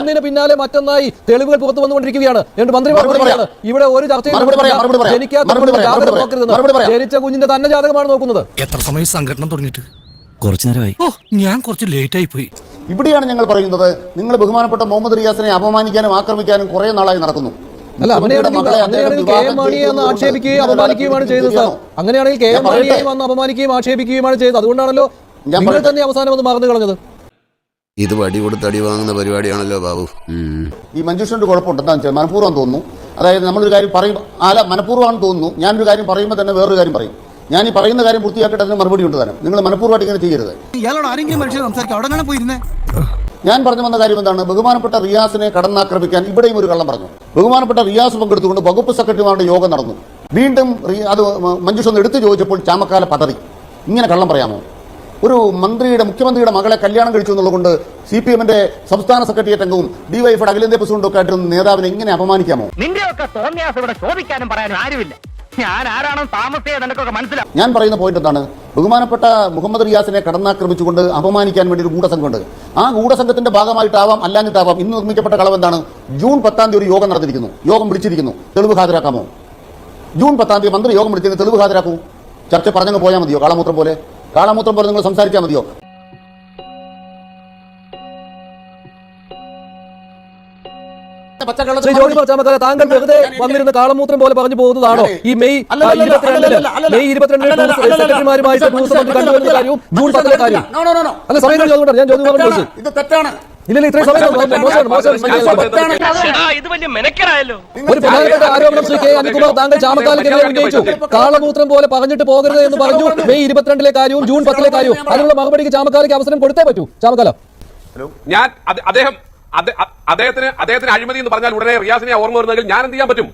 ഒന്നിന് പിന്നാലെ മറ്റൊന്നായി തെളിവുകൾ പുറത്തു വന്നുകൊണ്ടിരിക്കുകയാണ്. എന്നിട്ട് മന്ത്രി പറയുകയാണ് ഇവിടെ ഒരു ചർച്ചയും. ജനിച്ച കുഞ്ഞിന്റെ തന്നെ ജാതകമാണ് നോക്കുന്നത്. എത്ര സമയം സംഘടന തുടങ്ങിയിട്ട്? കുറച്ചു നേരമായി. ഓ ഞാൻ കുറച്ച് ലേറ്റ് ആയി പോയി. ഇവിടെയാണ് ഞങ്ങൾ പറയുന്നത് നിങ്ങൾ ബഹുമാനപ്പെട്ട മുഹമ്മദ് റിയാസിനെ അപമാനിക്കാനും ആക്രമിക്കാനും കുറെ നാളായി നടക്കുന്നു. അല്ല അങ്ങനെയാണെങ്കിൽ കെ എം മാണിയെ അന്ന് ആക്ഷേപിക്കുകയും അപമാനിക്കുകയുമാണ് ചെയ്തത് സാർ. അങ്ങനെയാണെങ്കിൽ കെ എം അന്ന് അപമാനിക്കുകയും ആക്ഷേപിക്കുകയുമാണ് ചെയ്തത്. അതുകൊണ്ടാണല്ലോ ഞാൻ നിങ്ങൾ തന്നെ അവസാനം അത് മറന്നു കളഞ്ഞത്. ഇത് വടി കൊടുത്ത് അടി വാങ്ങുന്ന പരിപാടിയാണല്ലോ ബാബു. ഈ മഞ്ജുഷന്റെ കുഴപ്പമുണ്ട്. എന്താണെന്ന് വെച്ചാൽ മനഃപൂർവം തോന്നുന്നു. അതായത് നമ്മളൊരു കാര്യം പറയും അല്ല മനഃപൂർവമാണെന്ന് തോന്നുന്നു. ഞാനൊരു കാര്യം പറയുമ്പോൾ തന്നെ വേറൊരു കാര്യം പറയും. ഞാൻ ഈ പറയുന്ന കാര്യം പൂർത്തിയാക്കിയിട്ട് അതിന് മറുപടി ഉണ്ട് തരാം നിങ്ങൾ മനഃപൂർവമായിട്ട് ഇങ്ങനെ ചെയ്യരുത്. ഞാൻ പറഞ്ഞു വന്ന കാര്യം എന്താണ്? ബഹുമാനപ്പെട്ട റിയാസിനെ കടന്നാക്രമിക്കാൻ ഇവിടെയും ഒരു കള്ളം പറഞ്ഞു. ബഹുമാനപ്പെട്ട റിയാസ് പങ്കെടുത്തുകൊണ്ട് വകുപ്പ് സെക്രട്ടറിമാരുടെ യോഗം നടന്നു. വീണ്ടും അത് മഞ്ജുഷ് ഒന്ന് എടുത്തു ചോദിച്ചപ്പോൾ ചാമക്കാല പതറി. ഇങ്ങനെ കള്ളം പറയാമോ? ഒരു മന്ത്രിയുടെ മുഖ്യമന്ത്രിയുടെ മകളെ കല്യാണം കഴിച്ചു എന്നുള്ളതുകൊണ്ട് സി പി എമ്മിന്റെ സംസ്ഥാന സെക്രട്ടേറിയറ്റ് അംഗവും ഡിവൈഫയുടെ അഖിലേന്ത്യ പ്രസിഡന്റും ഒക്കെ ആയിട്ട് നേതാവിനെ ഇങ്ങനെ അപമാനിക്കാമോ? നിന്റെയൊക്കെ തോന്നിയാസം ഇവിടെ ചോദിക്കാനും പറയാനും ആരുമില്ല. ഞാൻ ആരാണോ താമസിയാതെ നിനക്കൊക്കെ മനസ്സിലാവും ഞാൻ പറയുന്ന പോയിന്റ് എന്താണ്? ബഹുമാനപ്പെട്ട മുഹമ്മദ് റിയാസിനെ കടന്നാക്രമിച്ചുകൊണ്ട് അപമാനിക്കാൻ വേണ്ടി ഒരു ഗൂഢസംഘമുണ്ട്. ആ ഗൂഢസംഘത്തിന്റെ ഭാഗമായിട്ടാവാം അല്ലാഞ്ഞിട്ടാവാം ഇന്ന് നിർമ്മിക്കപ്പെട്ട കളവ് എന്താണ്? ജൂൺ പത്താം തീയതി ഒരു യോഗം നടന്നിരിക്കുന്നു. യോഗം വിളിച്ചിരിക്കുന്നു. തെളിവ് ഹാജരാക്കാമോ? ജൂൺ പത്താം തീയതി മന്ത്രി യോഗം വിളിച്ചിരുന്നു തെളിവ് ഹാജരാക്കൂ. ചർച്ച പറഞ്ഞു പോയാൽ മതിയോ? കാളമൂത്രം പോലെ? കാളമൂത്രം പോലെ നിങ്ങൾ സംസാരിച്ചാൽ മതിയോ? താങ്കൾ വെറുതെ വന്നിരുന്ന കാളമൂത്രം പോലെ പറഞ്ഞു പോകുന്നതാണോ? ഈ മെയ് മെയ് ഇരുപത്തിരണ്ടിന് സെക്രട്ടറിമാരുമായിട്ട് ടൂറിസം കണ്ടുവരുന്ന കാര്യവും ജൂൺ പത്തിലെ കാര്യം. No, no, no, no. അല്ല സമയം ഞാൻ ചോദ്യം പറഞ്ഞു ഇത് തെറ്റാണ്. ഇല്ലല്ല ഇത്രയും സമയം മോശമാണ് മോശമാണ് തെറ്റാണ്. ഇത് വലിയ മെനക്കരായല്ലോ ഒരു പ്രധാനപ്പെട്ട ആരോപണം ശ്രീ കെ അനിൽകുമാർ താങ്കൾ ചാമക്കാലക്കെതിരെ ഉന്നയിച്ചു കാളമൂത്രം പോലെ പറഞ്ഞിട്ട് പോകരുത് എന്ന് പറഞ്ഞു. മെയ് ഇരുപത്തിരണ്ടിലെ കാര്യവും ജൂൺ പത്തിലെ കാര്യവും. അതിനുള്ള മറുപടിക്ക് ചാമക്കാലയ്ക്ക് അവസരം കൊടുത്തേ പറ്റൂ. ചാമക്കാല. ഞാൻ അദ്ദേഹം അദ്ദേഹത്തിന് അദ്ദേഹത്തിന് അഴിമതി എന്ന് പറഞ്ഞാൽ ഉടനെ റിയാസിനെ ഓർമ്മ വരുന്നെങ്കിൽ ഞാൻ എന്ത് ചെയ്യാൻ പറ്റും?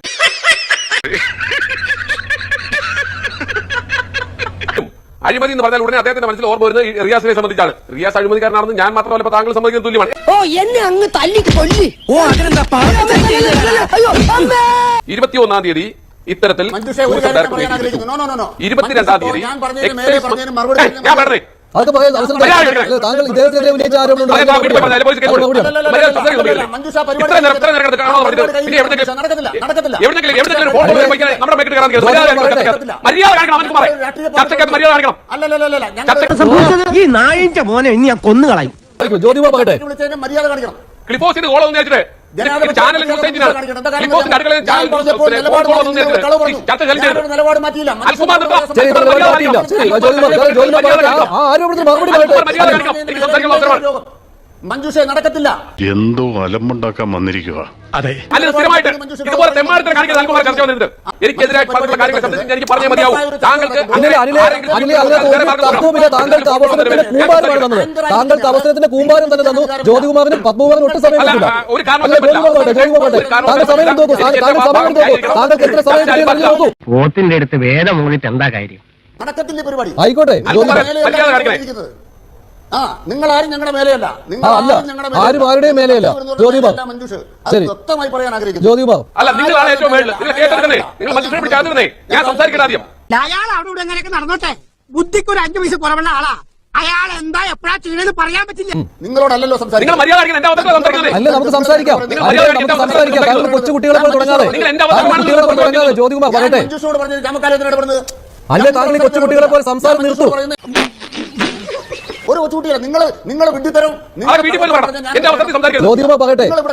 അഴിമതി എന്ന് പറഞ്ഞാൽ ഉടനെ അദ്ദേഹത്തിന്റെ മനസ്സിൽ ഓർമ്മ വരുന്നത് റിയാസിനെ സംബന്ധിച്ചാണ്. റിയാസ് അഴിമതിക്കാരനാണെന്ന് ഞാൻ മാത്രമല്ല ഇപ്പൊ താങ്കൾ സംബന്ധിക്കുന്ന തുല്യമാണ്. ഓ എന്നെ അങ്ങ് തല്ലി കൊല്ലി. ഓ അതിനെന്താ അയ്യോ അമ്മേ. ഇരുപത്തി ഒന്നാം തീയതി ഇത്തരത്തിൽ. ഇരുപത്തിരണ്ടാം തീയതി എക്സൈസ് മറുപടി ഞാൻ പറഞ്ഞേ. അതൊക്കെ പറയാൻ അവസരം. താങ്കൾ ഇദ്ദേഹത്തിനെതിരെ ഉന്നയിച്ച ആരോപണം ഈ നായിന്റെ മോനെ ഇനി ഞാൻ കൊന്നുകളയും. ജ്യോതികുമാർ പറയട്ടെ മര്യാദ കാണിക്കണം. ക്ലിഫോസിന് കോളം ഒന്നും നിലപാട് മാറ്റിയില്ല, ആരോപണത്തിന് മറുപടി മഞ്ജുഷെ നടക്കത്തില്ല. എന്തോ അലമ്പുണ്ടാക്കാൻ വന്നിരിക്കുക അതെ. അല്ല സ്ഥിരമായിട്ട് ഇതുപോലെ തെമ്മാടത്തിന് കാണിക്കുന്ന അൽകുമാർ ചർച്ച വന്നിട്ടുണ്ട് പറഞ്ഞിട്ടുള്ള കാര്യങ്ങൾ സംബന്ധിച്ച് എനിക്ക് പറഞ്ഞേ മതിയാവും. താങ്കൾക്ക് അവസരത്തിന്റെ കൂമ്പാരമാണ് തന്നത്. താങ്കൾക്ക് അവസരത്തിന്റെ കൂമ്പാരം തന്നെ തന്നു. ജ്യോതികുമാറിനും പത്മകുമാറിനും ഒട്ടും സമയം കിട്ടില്ല. താങ്കൾ സമയം നോക്കൂ. താങ്കൾ സമയം നോക്കൂ. താങ്കൾക്ക് എത്ര സമയം കിട്ടിയെന്ന് നോക്കൂ. പോത്തിന്റെ അടുത്ത് വേദം മൂന്നിട്ട് എന്താ കാര്യം പരിപാടി? ആയിക്കോട്ടെ. ആ നിങ്ങൾ ആരും ഞങ്ങളുടെ മേലെയല്ല. നിങ്ങൾ അല്ല. ആരും ഞങ്ങളുടെ ആരും ആരുടെയും മേലെയല്ല. ജ്യോതിബാബു. മഞ്ജുഷ്. ശരി. വ്യക്തമായി പറയാൻ ആഗ്രഹിക്കുന്നു. ജ്യോതികുമാർ അല്ല നിങ്ങളാണ് ഏറ്റവും മേളിൽ നിങ്ങൾ നിങ്ങൾ ഞാൻ സംസാരിക്കട്ടെ ആദ്യം. അയാൾ അവിടെ ഇവിടെ എങ്ങനെയൊക്കെ നടന്നോട്ടെ? ബുദ്ധിക്ക് ഒരു അഞ്ചു പൈസ കുറവുള്ള ആളാ. അയാൾ എന്താ എപ്പോഴാ ചെയ്യണെന്ന് പറയാൻ പറ്റില്ല. നിങ്ങളോടല്ലോ അല്ല നമുക്ക് സംസാരിക്കാം. നമുക്ക് സംസാരിക്കാം. താങ്കൾ കൊച്ചു കുട്ടികളെ പോലെ തുടങ്ങാതെ. കുട്ടികളെ പോലെ തുടങ്ങാതെ ജ്യോതികുമാർ പറയട്ടെ അല്ല താങ്കൾ ഈ കൊച്ചു കുട്ടികളെ പോലെ സംസാരം നിർത്തൂ. ഒരു കൊച്ചുകുട്ടിയല്ല നിങ്ങൾ നിങ്ങൾ വിഡ്ഢിത്തരം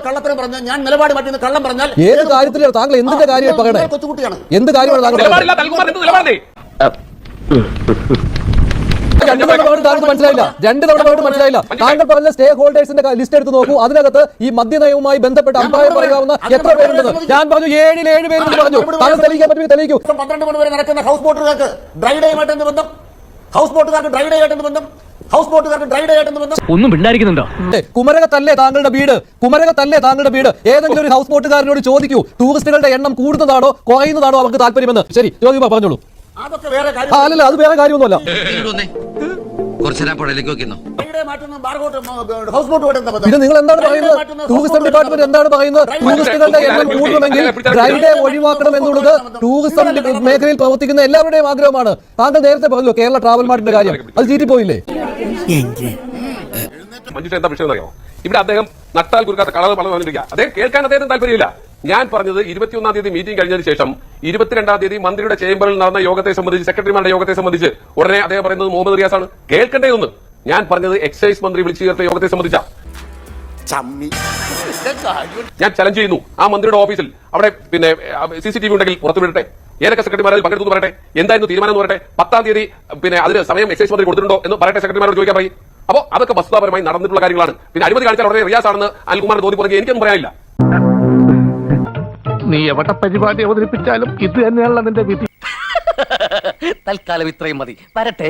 കള്ളത്തരം പറഞ്ഞ ഞാൻ നിലപാട് മാറ്റി കള്ളം പറഞ്ഞാൽ ഏത് കാര്യത്തിലാണ് താങ്കൾ എന്തിന്റെ നിങ്ങൾ കൊച്ചുകുട്ടിയാണ്. എന്ത് കാര്യമാണ് താങ്കൾ രണ്ട് തവണ താങ്കൾക്ക് മനസ്സിലായില്ല. രണ്ട് തവണ പോയിട്ട് മനസ്സിലായില്ല. താങ്കൾ പറഞ്ഞ സ്റ്റേ ഹോൾഡേഴ്സിന്റെ ലിസ്റ്റ് എടുത്ത് നോക്കൂ. അതിനകത്ത് ഈ മദ്യനയവുമായി ബന്ധപ്പെട്ട് അഭിപ്രായം പറയാവുന്ന എത്ര പേരുണ്ടെന്ന്. ഞാൻ പറഞ്ഞു ഏഴിൽ ഏഴ് പേര് പറഞ്ഞു. താങ്കൾ തെളിയിക്കാൻ പറ്റുമെങ്കിൽ തെളിയിക്കൂ. പന്ത്രണ്ട് മണി വരെ നടക്കുന്ന ഹൗസ് ബോട്ടുകാർക്ക് ഡ്രൈ ഡേയുമായിട്ട് എന്ത് ബന്ധം? ഹൗസ് ബോട്ടുകാർക്ക് ഡ്രൈ ഡേ ആയിട്ട് എന്ത് ബന്ധം? ഹൗസ് ബോട്ടുകാർക്ക് ഡ്രൈ ഡേ ആയിട്ട് എന്ത് ബന്ധം ഒന്നും പിണ്ടായിരിക്കുന്നുണ്ടോ കുമരകത്തല്ലേ താങ്കളുടെ വീട്? കുമരകത്തല്ലേ താങ്കളുടെ വീട്? ഏതെങ്കിലും ഒരു ഹൗസ് ബോട്ടുകാരനോട് ചോദിക്കൂ. ടൂറിസ്റ്റുകളുടെ എണ്ണം കൂടുന്നതാണോ കുറയുന്നതാണോ അവർക്ക് താല്പര്യമെന്ന്. ശരി ചോദിക്കുമ്പോ പറഞ്ഞോളൂ. അതൊക്കെ വേറെ കാര്യം. അല്ലല്ല അത് വേറെ കാര്യമൊന്നുമല്ല. കുറച്ചേരാ പുഴയിലേക്ക് നോക്കിന്നോ പിന്നെ നിങ്ങൾ എന്താണ് പറയുന്നത്? ടൂറിസം ഡിപ്പാർട്ട്മെന്റ് എന്താണ് പറയുന്നത്? ടൂറിസ്റ്റുകളുടെ എണ്ണം കൂടണമെങ്കിൽ ഡ്രൈ ഡേ ഒഴിവാക്കണം എന്നുള്ളത് ടൂറിസം മേഖലയിൽ പ്രവർത്തിക്കുന്ന എല്ലാവരുടെയും ആഗ്രഹമാണ്. താങ്കൾ നേരത്തെ പറഞ്ഞല്ലോ കേരള ട്രാവൽ മാർട്ടിന്റെ കാര്യം. അത് ചീറ്റിപ്പോയില്ലേ മഞ്ജുഷ എന്താ വിഷയം അറിയാമോ ഇവിടെ അദ്ദേഹം നട്ടാൽ കുറുക്കാത്ത കളർ പറഞ്ഞു വന്നിരിക്കുക. അദ്ദേഹം കേൾക്കാൻ അദ്ദേഹത്തിന് താല്പര്യമില്ല. ഞാൻ പറഞ്ഞത് ഇരുപത്തിയൊന്നാം തീയതി മീറ്റിംഗ് കഴിഞ്ഞതിന് ശേഷം ഇരുപത്തിരണ്ടാം തീയതി മന്ത്രിയുടെ ചേംബറിൽ നടന്ന യോഗത്തെ സംബന്ധിച്ച് സെക്രട്ടറിമാരുടെ യോഗത്തെ സംബന്ധിച്ച് ഉടനെ അദ്ദേഹം പറയുന്നത് മുഹമ്മദ് റിയാസ് ആണ് കേൾക്കണ്ടേ ഒന്ന്? ഞാൻ പറഞ്ഞത് എക്സൈസ് മന്ത്രി വിളിച്ചു ചേർത്ത യോഗത്തെ സംബന്ധിച്ച. ഞാൻ ചലഞ്ച് ചെയ്യുന്നു. ആ മന്ത്രിയുടെ ഓഫീസിൽ അവിടെ പിന്നെ സി സി ടി വി ഉണ്ടെങ്കിൽ പുറത്തുവിടട്ടെ. ഏതൊക്കെ സെക്രട്ടറിമാരിൽ പങ്കെടുത്തു പറയട്ടെ. എന്തായിരുന്നു തീരുമാനം എന്ന് പറയട്ടെ. പത്താം തീയതി പിന്നെ അതിന് സമയം എക്സൈസ് മന്ത്രി കൊടുത്തിട്ടുണ്ടോ എന്ന് പറയട്ടെ സെക്രട്ടറിമാരോട് ചോദിക്കാൻ പറയും. അപ്പോൾ അതൊക്കെ വസ്തുതാപരമായി നടന്നിട്ടുള്ള കാര്യങ്ങളാണ്. പിന്നെ അഴിമതി കാണിച്ചാൽ ഉടനെ റിയാസ് ആണെന്ന് അനിൽകുമാർ തോന്നി പറഞ്ഞ് എനിക്കൊന്നും പറയാനില്ല. നീ എവിടെ പരിപാടി അവതരിപ്പിച്ചാലും ഇത് തന്നെയാണല്ലോ നിന്റെ വിധി. തൽക്കാലം ഇത്രയും മതി. വരട്ടെ.